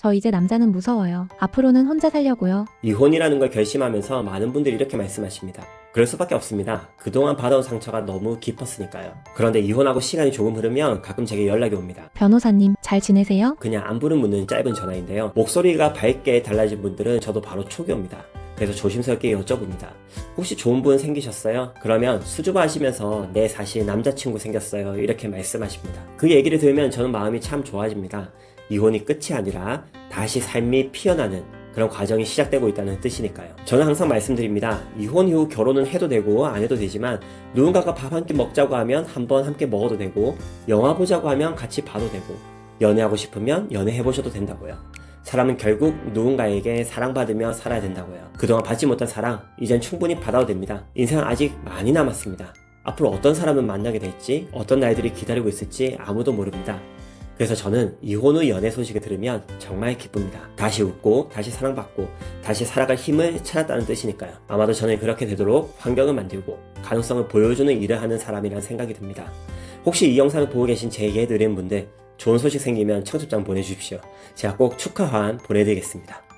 저 이제 남자는 무서워요. 앞으로는 혼자 살려고요. 이혼이라는 걸 결심하면서 많은 분들이 이렇게 말씀하십니다. 그럴 수밖에 없습니다. 그동안 받아온 상처가 너무 깊었으니까요. 그런데 이혼하고 시간이 조금 흐르면 가끔 제게 연락이 옵니다. 변호사님, 잘 지내세요? 그냥 안부를 묻는 짧은 전화인데요. 목소리가 밝게 달라진 분들은 저도 바로 촉이 옵니다. 그래서 조심스럽게 여쭤봅니다. 혹시 좋은 분 생기셨어요? 그러면 수줍어 하시면서 내 사실 남자친구 생겼어요. 이렇게 말씀하십니다. 그 얘기를 들으면 저는 마음이 참 좋아집니다. 이혼이 끝이 아니라 다시 삶이 피어나는 그런 과정이 시작되고 있다는 뜻이니까요. 저는 항상 말씀드립니다. 이혼 이후 결혼은 해도 되고 안 해도 되지만 누군가가 밥 한 끼 먹자고 하면 한번 함께 먹어도 되고 영화 보자고 하면 같이 봐도 되고 연애하고 싶으면 연애해보셔도 된다고요. 사람은 결국 누군가에게 사랑받으며 살아야 된다고요. 그동안 받지 못한 사랑, 이젠 충분히 받아도 됩니다. 인생은 아직 많이 남았습니다. 앞으로 어떤 사람을 만나게 될지, 어떤 날들이 기다리고 있을지 아무도 모릅니다. 그래서 저는 이혼 후 연애 소식을 들으면 정말 기쁩니다. 다시 웃고, 다시 사랑받고, 다시 살아갈 힘을 찾았다는 뜻이니까요. 아마도 저는 그렇게 되도록 환경을 만들고, 가능성을 보여주는 일을 하는 사람이란 생각이 듭니다. 혹시 이 영상을 보고 계신 제 예드리는 분들, 좋은 소식 생기면 청첩장 보내주십시오. 제가 꼭 축하 화환 보내드리겠습니다.